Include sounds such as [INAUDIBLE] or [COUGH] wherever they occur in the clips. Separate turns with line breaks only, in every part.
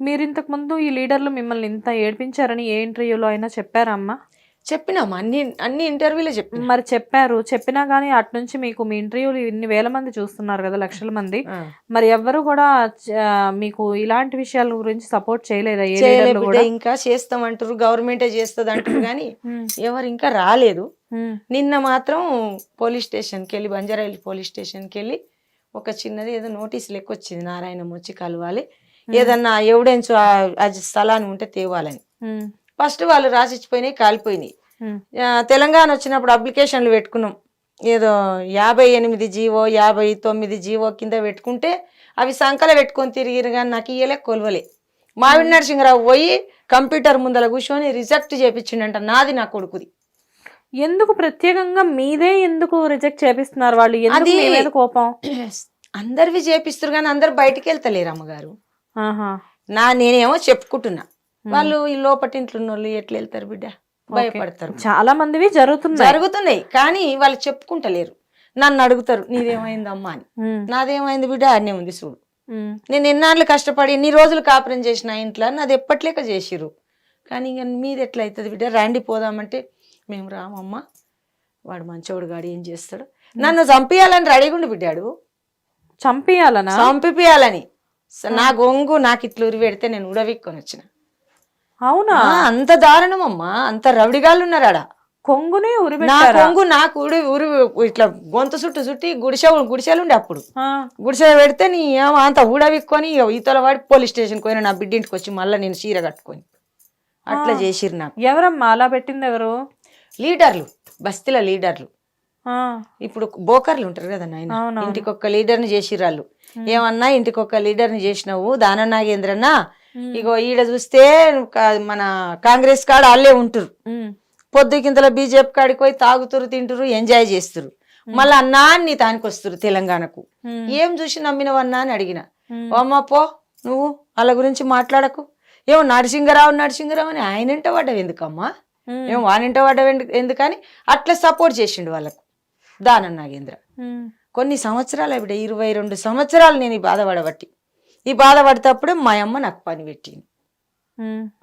మీరు ఇంతకు ముందు ఈ లీడర్లు మిమ్మల్ని ఇంత ఏడిపించారని ఏ ఇంటర్వ్యూలో అయినా చెప్పారా అమ్మా?
చెప్పినాం. అన్ని అన్ని ఇంటర్వ్యూలో చెప్పిన.
మరి చెప్పారు. చెప్పినా గానీ అటు నుంచి మీకు మీ ఇంటర్వ్యూలు ఇన్ని వేల మంది చూస్తున్నారు కదా లక్షల మంది. మరి ఎవ్వరు కూడా మీకు ఇలాంటి విషయాల గురించి సపోర్ట్ చేయలేదా
ఇంకా చేస్తాం అంటారు గవర్నమెంటే చేస్తుంది అంటారు కానీ ఎవరు ఇంకా రాలేదు. నిన్న మాత్రం పోలీస్ స్టేషన్కి వెళ్ళి బంజారాయిల్ పోలీస్ స్టేషన్కి వెళ్ళి ఒక చిన్నది ఏదో నోటీస్ లెక్క వచ్చింది నారాయణం వచ్చి కలవాలి. ఏదన్నా ఎవిడెన్స్ అది స్థలాన్ని ఉంటే తేవాలని. ఫస్ట్ వాళ్ళు రాసిచ్చిపోయినాయి కాలిపోయినాయి. తెలంగాణ వచ్చినప్పుడు అప్లికేషన్లు పెట్టుకున్నాం. ఏదో యాభై ఎనిమిది జీవో యాభై తొమ్మిది జీవో కింద పెట్టుకుంటే అవి సంకల పెట్టుకొని తిరిగిరు కానీ నాకు ఇయ్యలే కొలవలే. మావిడి నరసింహరావు పోయి కంప్యూటర్ ముందర కూర్చొని రిజెక్ట్ చేపించిండంట నాది నా కొడుకుది.
ఎందుకు ప్రత్యేకంగా మీదే ఎందుకు రిజెక్ట్ చేపిస్తున్నారు వాళ్ళు? కోపం? [CLEARS THROAT]
అందరివి చేపిస్తారు కానీ అందరు బయటికి వెళ్తలేరు అమ్మగారు. నా నేనేమో చెప్పుకుంటున్నా. వాళ్ళు ఈ లోపటింట్లో వాళ్ళు ఎట్లా వెళ్తారు బిడ్డ? భయపడతారు.
చాలా మందివి జరుగుతున్నాయి.
జరుగుతున్నాయి. కానీ వాళ్ళు చెప్పుకుంటలేరు. నన్ను అడుగుతారు నీదేమైందమ్మా అని. నాదేమైంది బిడ్డ? అన్నీ ఉంది చూడు. నేను ఎన్నాళ్ళు కష్టపడి ఎన్ని రోజులు కాపురం చేసిన ఇంట్లో నాది ఎప్పట్లేక చేసిర్రు. కానీ ఇంక మీది ఎట్లా అవుతుంది బిడ్డ? రండి పోదామంటే మేము రామమ్మ వాడు మంచోడు గాడు ఏం చేస్తాడు? నన్ను చంపేయాలని రెడీగుండి బిడ్డాడు
చంపేయాలనా?
చంపిపియాలని. నా గొంగు నాకు ఇట్లా ఉరి పెడితే నేను ఉడవిక్కొని వచ్చిన.
అవునా?
అంత దారుణం అమ్మా అంత రవిడిగాళ్ళు ఉన్నారు ఆడ.
కొంగునే
నా
ఉరిపెట్టారా
కొంగు నాకు ఉరి ఉరి ఇట్లా గొంతు చుట్టూ చుట్టి గుడిసె గుడిసెలు ఉండే అప్పుడు. గుడిసె పెడితే నీ ఏమో అంత ఊడవిక్కొని ఈతల వాడి పోలీస్ స్టేషన్కి పోయిన నా బిడ్డింటికి వచ్చి మళ్ళీ నేను చీర కట్టుకొని. అట్లా చేసిర్రు నాకు.
ఎవరమ్మా? అలా పెట్టింది ఎవరు?
లీడర్లు. బస్తీల లీడర్లు. ఇప్పుడు బోకర్లు ఉంటారు కదా నాయన. ఇంటికి ఒక్క లీడర్ని చేసిర్రాళ్ళు. ఏమన్నా ఇంటికి ఒక్క లీడర్ని చేసినావు? దాన నాగేంద్రన్న ఇగో ఈడ చూస్తే మన కాంగ్రెస్ కాడ వాళ్ళే ఉంటారు పొద్దుకింతల బీజేపీ కాడికి పోయి తాగుతురు తింటురు ఎంజాయ్ చేస్తురు మళ్ళీ అన్నా అని తానికి వస్తురు తెలంగాణకు ఏం చూసి నమ్మినవన్నా అని అడిగిన.
ఉమ్,
ఓ అమ్మ పో నువ్వు వాళ్ళ గురించి మాట్లాడకు. ఏమో నరసింగరావు నరసింగరావు అని ఆయన ఎంట పడ్డావు ఎందుకమ్మా? ఏమో వానింట పడ్డావు ఎందు- ఎందుకని? అట్లా సపోర్ట్ చేసిండు వాళ్ళకు. దానం నాగేంద్ర. కొన్ని సంవత్సరాలు బిడ్డ ఇరవై రెండు సంవత్సరాలు నేను ఈ బాధపడబట్టి. ఈ బాధపడేటప్పుడు మా అమ్మ నాకు పని పెట్టింది.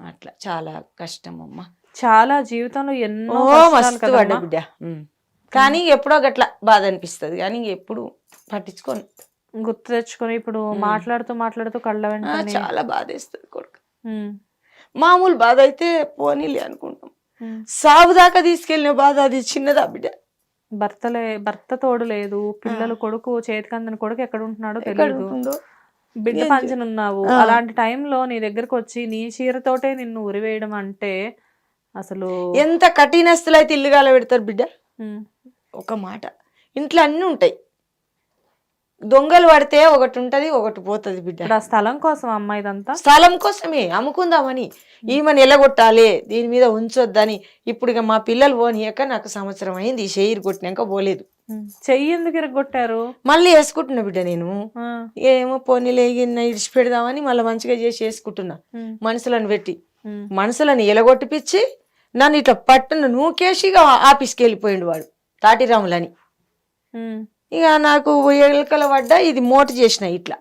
అట్లా చాలా కష్టం అమ్మ
చాలా జీవితంలో ఎన్నో
మస్తు పడ్డ. బిడ్డ. కానీ ఎప్పుడో గట్లా బాధ అనిపిస్తుంది. కానీ ఎప్పుడు పట్టించుకోను.
గుర్తు తెచ్చుకొని ఇప్పుడు మాట్లాడుతూ మాట్లాడుతూ కళ్ళ వెంట
చాలా బాధ వేస్తుంది కొడుకు మామూలు బాధ అయితే పోనీలే అనుకుంటాం. సాగు దాకా తీసుకెళ్ళిన బాధ అది చిన్నదా బిడ్డ?
భర్తలే భర్త తోడు లేదు. పిల్లలు కొడుకు చేతికందని కొడుకు ఎక్కడ ఉంటున్నాడో తెలియదు బిడ్డ పంచనున్నావు. అలాంటి టైంలో నీ దగ్గరకు వచ్చి నీ చీరతోటే నిన్ను ఉరివేయడం అంటే అసలు
ఎంత కఠినస్తులు అయితే ఇల్లు పెడతారు బిడ్డ? ఒక మాట. ఇంట్లో అన్నీ ఉంటాయి. దొంగలు పడితే ఒకటి ఉంటది ఒకటి పోతుంది బిడ్డ.
స్థలం కోసం అమ్మ ఇదంతా?
స్థలం కోసమే అమ్ముకుందామని. ఈమెను ఎలగొట్టాలి దీని మీద ఉంచొద్దని. ఇప్పుడు ఇక మా పిల్లలు పోనీయక నాకు సంవత్సరం అయింది ఈ షెయిర్ కొట్టినాక పోలేదు.
చెయ్యి ఎందుకు ఇరగొట్టారు
మళ్ళీ వేసుకుంటున్నా బిడ్డ నేను. ఏమో పోనీలే ఇడిచి పెడదామని మళ్ళీ మంచిగా చేసి వేసుకుంటున్నా మనుషులను పెట్టి. మనుషులను ఎలగొట్టిపిచ్చి నన్ను ఇట్లా పట్టును నూకేసిగా ఆఫీస్కి వెళ్ళిపోయిండు వాడు తాటిరాములని. ఇక నాకు ఎలుకల పడ్డ ఇది మోటు చేసిన ఇట్లా.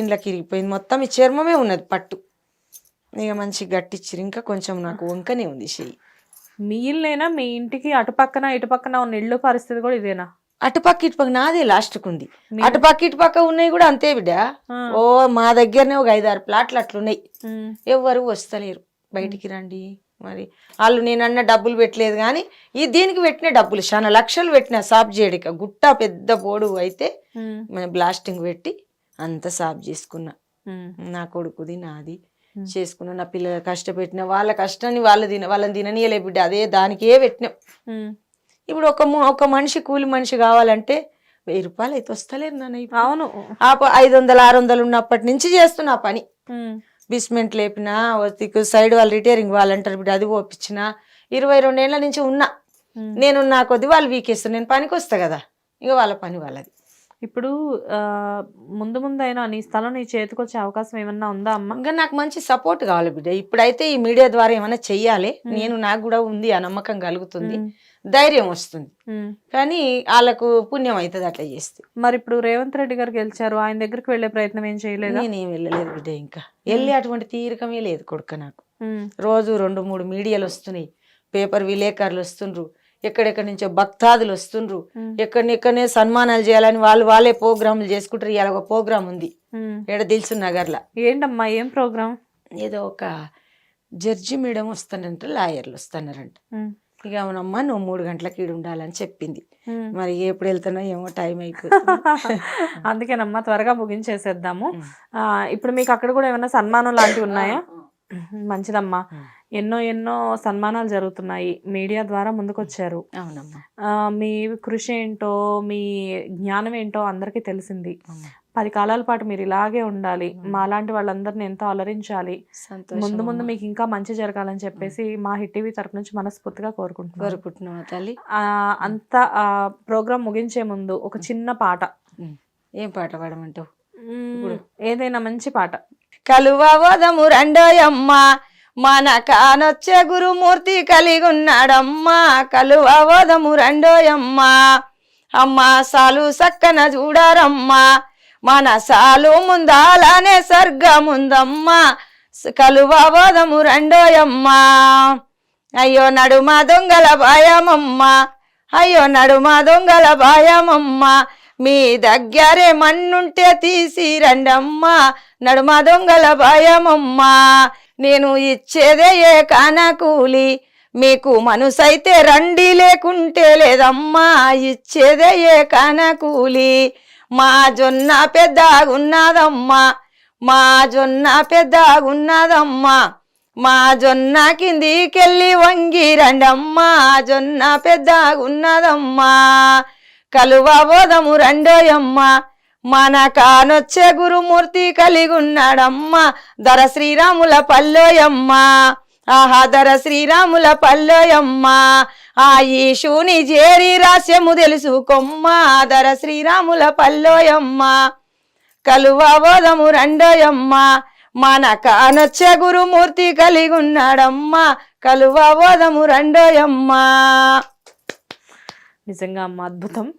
ఇంట్లోకి ఇరిగిపోయింది మొత్తం ఈ చర్మమే ఉన్నది పట్టు. ఇక మంచి గట్టిచ్చిరు ఇంకా కొంచెం నాకు వంకనే ఉంది చెయ్యి.
మీ ఇల్లేనా? మీ ఇంటికి అటుపక్కన ఇటుపక్కన ఉన్న ఇల్లు పరిస్థితి కూడా ఇదేనా?
అటుపక్క ఇటుపక్క నాదే లాస్ట్కు ఉంది అటుపక్క ఇటుపక్క ఉన్నాయి కూడా అంతే బిడ్డ. ఓ మా దగ్గరనే ఒక ఐదారు ప్లాట్లు అట్లున్నాయి.
ఉమ్,
ఎవ్వరు వస్తలేరు. బయటికి రండి. మరి వాళ్ళు నేనన్న డబ్బులు పెట్టలేదు కానీ ఈ దీనికి పెట్టిన డబ్బులు చాలా లక్షలు పెట్టిన సాఫ్ చేయడిక గుట్ట పెద్ద బోడు అయితే బ్లాస్టింగ్ పెట్టి అంత సాఫ్ చేసుకున్నా. నా కొడుకుది నాది. చేసుకున్నా నా పిల్లలు కష్టపెట్టిన వాళ్ళ కష్టాన్ని వాళ్ళ తిన వాళ్ళని తిననీయలే బిడ్డ అదే దానికే పెట్టినాం. ఇప్పుడు ఒక ఒక మనిషి కూలి మనిషి కావాలంటే వెయ్యి రూపాయలు అయితే వస్తలేరు నాన్న.
అవును.
ఐదు వందలు ఆరు వందలు ఉన్నప్పటి నుంచి చేస్తున్నా పని. బిస్మెంట్ లేపినా సైడ్ వాళ్ళు రిటైరింగ్ వాళ్ళు అంటారు బిడ్డ అది ఓపించిన ఇరవై రెండేళ్ళ నుంచి ఉన్నా. నా కొద్ది వాళ్ళు వీకేస్తాను నేను పనికి వస్తా కదా. ఇక వాళ్ళ పని వాళ్ళది.
ఇప్పుడు ముందు ముందు అయినా నీ స్థలం నీ చేతికి వచ్చే అవకాశం ఏమన్నా ఉందా అమ్మ?
ఇంకా నాకు మంచి సపోర్ట్ కావాలి బిడ్డ. ఇప్పుడైతే ఈ మీడియా ద్వారా ఏమైనా చెయ్యాలి. నేను నాకు కూడా ఉంది ఆ నమ్మకం కలుగుతుంది. ధైర్యం వస్తుంది. కానీ వాళ్ళకు పుణ్యం అవుతుంది అట్లా చేస్తే.
మరి ఇప్పుడు రేవంత్ రెడ్డి గారు గెలిచారు ఆయన దగ్గరికి వెళ్ళే ప్రయత్నం ఏం చేయలేదా?
నేనేం వెళ్ళలేదు బిడ్డ ఇంకా. వెళ్ళి అటువంటి తీరికమే లేదు కొడుక నాకు. రోజు రెండు మూడు మీడియాలు వస్తున్నాయి. పేపర్ విలేకరులు వస్తుండ్రు. ఎక్కడెక్కడి నుంచో భక్తాదులు వస్తుండ్రు. ఎక్కడెక్కడనే సన్మానాలు చేయాలని వాళ్ళు వాళ్ళే ప్రోగ్రాములు చేసుకుంటారు. ఇవాళ ఒక ప్రోగ్రామ్ ఉంది. ఏడ దిల్సు నగర్లో.
ఏంటమ్మా ఏం ప్రోగ్రామ్
ఏదో ఒక జడ్జి మేడం వస్తానంట లాయర్లు వస్తున్నారంట ఇక అవునమ్మా నువ్వు మూడు గంటలకి ఈడు ఉండాలని చెప్పింది. మరి ఎప్పుడు వెళ్తున్నా ఏమో టైం అయిపోతుంది. [LAUGHS]
అందుకేనమ్మా త్వరగా ముగించేసేద్దాము. ఇప్పుడు మీకు అక్కడ కూడా ఏమైనా సన్మానం లాంటివి ఉన్నాయా? మంచిదమ్మా. ఎన్నో ఎన్నో సన్మానాలు జరుగుతున్నాయి. మీడియా ద్వారా ముందుకొచ్చారు. మీ కృషి ఏంటో మీ జ్ఞానం ఏంటో అందరికీ తెలిసింది. పది కాలాల పాటు మీరు ఇలాగే ఉండాలి.
మ్మ్.
మాలాంటి వాళ్ళందరిని ఎంతో అలరించాలి. ముందు ముందు. మీకు ఇంకా మంచి జరగాలని చెప్పేసి మా హిట్ టీవీ తరపు నుంచి మనస్ఫూర్తిగా కోరుకుంటున్నాను.
కోరుకుంటున్నావా తల్లి?
అంత ఆ ప్రోగ్రామ్ ముగించే ముందు ఒక చిన్న పాట.
ఏం పాట పాడమంటావు?
ఏదైనా మంచి పాట.
కలువవదము రెండోయమ్మ. మన కానొచ్చే గురుమూర్తి కలిగి ఉన్నాడమ్మా కలువవదము రెండోయమ్మా. అమ్మా సాలు సక్కన చూడారమ్మా. మన సాలు ముందాలనే స్వర్గముందమ్మా. కలువవదము రెండోయమ్మా. అయ్యో నడుమ దొంగల భాయమమ్మా. అయ్యో నడుమ దొంగల భాయమమ్మా. మీ దగ్గరే మన్నుంటే తీసి రండమ్మా. నడుమ దొంగల భయమమ్మా. నేను ఇచ్చేదే ఏ కానకూలి మీకు మనసైతే రండి లేకుంటే లేదమ్మా ఇచ్చేదే ఏ కానకూలి మా జొన్న పెద్దగున్నదమ్మా మా జొన్న పెద్దగున్నదమ్మా. మా జొన్న కిందికెళ్ళి వంగి రండమ్మా జొన్న పెద్దగున్నదమ్మా. కలువ బోధము రండోయమ్మా. మన కానొచ్చే గురుమూర్తి కలిగున్నాడమ్మ. ధర దర శ్రీరాముల పల్లోయమ్మా. ఆహా దర శ్రీరాముల పల్లోయమ్మా. ఆ ఈశుని జేరి రాస్యము తెలుసుకొమ్మ. దర శ్రీరాముల పల్లోయమ్మా. కలువ రెండోయమ్మ రండోయమ్మా. మన కానొచ్చే గురుమూర్తి కలిగున్నాడమ్మ. కలువబోధము కలువ రండోయమ్మా.
నిజంగా అమ్మ అద్భుతం.